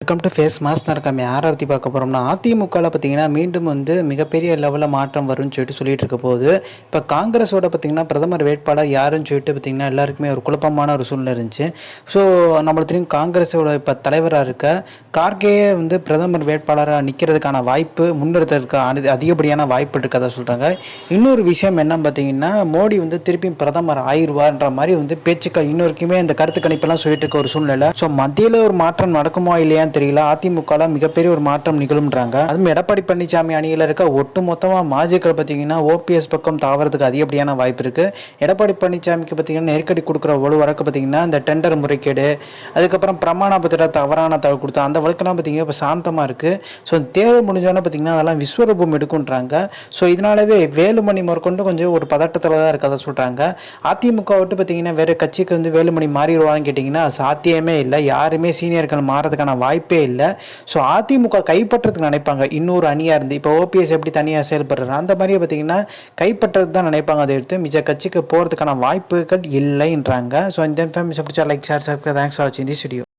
Welcome to face mass தான் இருக்காம யாரை பற்றி பார்க்க போகிறோம்னா அதிமுகவில் பார்த்தீங்கன்னா மீண்டும் வந்து மிகப்பெரிய லெவலில் மாற்றம் வரும்னு சொல்லிட்டு சொல்லிட்டு இருக்க போது இப்போ காங்கிரஸோட பார்த்தீங்கன்னா பிரதமர் வேட்பாளர் யாருன்னு சொல்லிட்டு பார்த்தீங்கன்னா எல்லாருக்குமே ஒரு குழப்பமான ஒரு சூழ்நிலை இருந்துச்சு. ஸோ நம்மளுக்கு தெரியும் காங்கிரஸோட இப்போ தலைவராக இருக்க கார்கேயே வந்து பிரதமர் வேட்பாளராக நிற்கிறதுக்கான வாய்ப்பு முன்னெடுத்ததுக்கு அதி- அதிகப்படியான வாய்ப்பு இருக்கதா சொல்கிறாங்க இன்னொரு விஷயம் என்னன்னு பார்த்தீங்கன்னா மோடி வந்து திருப்பியும் பிரதமர் ஆயிடுவார்ன்ற மாதிரி வந்து பேச்சுக்கள் இன்னொருக்குமே இந்த கருத்து கணிப்பெல்லாம் சொல்லிட்டு இருக்க ஒரு சூழ்நிலை. ஸோ மத்தியில் ஒரு மாற்றம் நடக்குமா என்னன்னு தெரியல. அதிமுகல மிகப்பெரிய ஒரு மாற்றம் நிகழும்ன்றாங்க. அதுவும் எடப்பாடி பழனிசாமி அணியில் இருக்க ஒட்டு மொத்தமாக மாஜிக்கள் பார்த்தீங்கன்னா ஓபிஎஸ் பக்கம் தாவறதுக்கு அதிகப்படியான வாய்ப்பு இருக்கு. எடப்பாடி பழனிசாமிக்கு பார்த்தீங்கன்னா நெருக்கடி கொடுக்குற ஒரு வழக்கு பார்த்தீங்கன்னா இந்த டெண்டர் முறைகேடு அதுக்கப்புறம் பிரமாண பத்திர தவறான தகவல் கொடுத்தா அந்த வழக்கெல்லாம் பார்த்தீங்கன்னா இப்போ சாந்தமாக இருக்கு. ஸோ தேர்வு முடிஞ்சோன்னே பார்த்தீங்கன்னா அதெல்லாம் விஸ்வரூபம் எடுக்குன்றாங்க ஸோ இதனாலவே வேலுமணி முதற்கொண்டு கொஞ்சம் ஒரு பதட்டத்தில் தான் இருக்கதை சொல்கிறாங்க அதிமுக விட்டு பார்த்தீங்கன்னா வேறு கட்சிக்கு வந்து வேலுமணி மாறிடுவான்னு கேட்டிங்கன்னா சாத்தியமே இல்லை. யாருமே சீனியர்கள் மாறதுக்கான வாய்ப்பு இல்லை. ஸோ அதிமுக கைப்பற்றதுக்கு நினைப்பாங்க. இன்னொரு அணியாக இருந்து இப்போ ஓபிஎஸ் எப்படி தனியாக செயல்படுறாரு அந்த மாதிரியே பார்த்தீங்கன்னா கைப்பற்றது தான் நினைப்பாங்க. அதை எடுத்து மிச்ச கட்சிக்கு போகிறதுக்கான வாய்ப்புகள் இல்லைன்றாங்க. ஸோ இந்த இன்ஃபர்மேஷன் பிடிச்சா like share subscribe thanks for வாட்சிங் தி ஸ்டுடியோ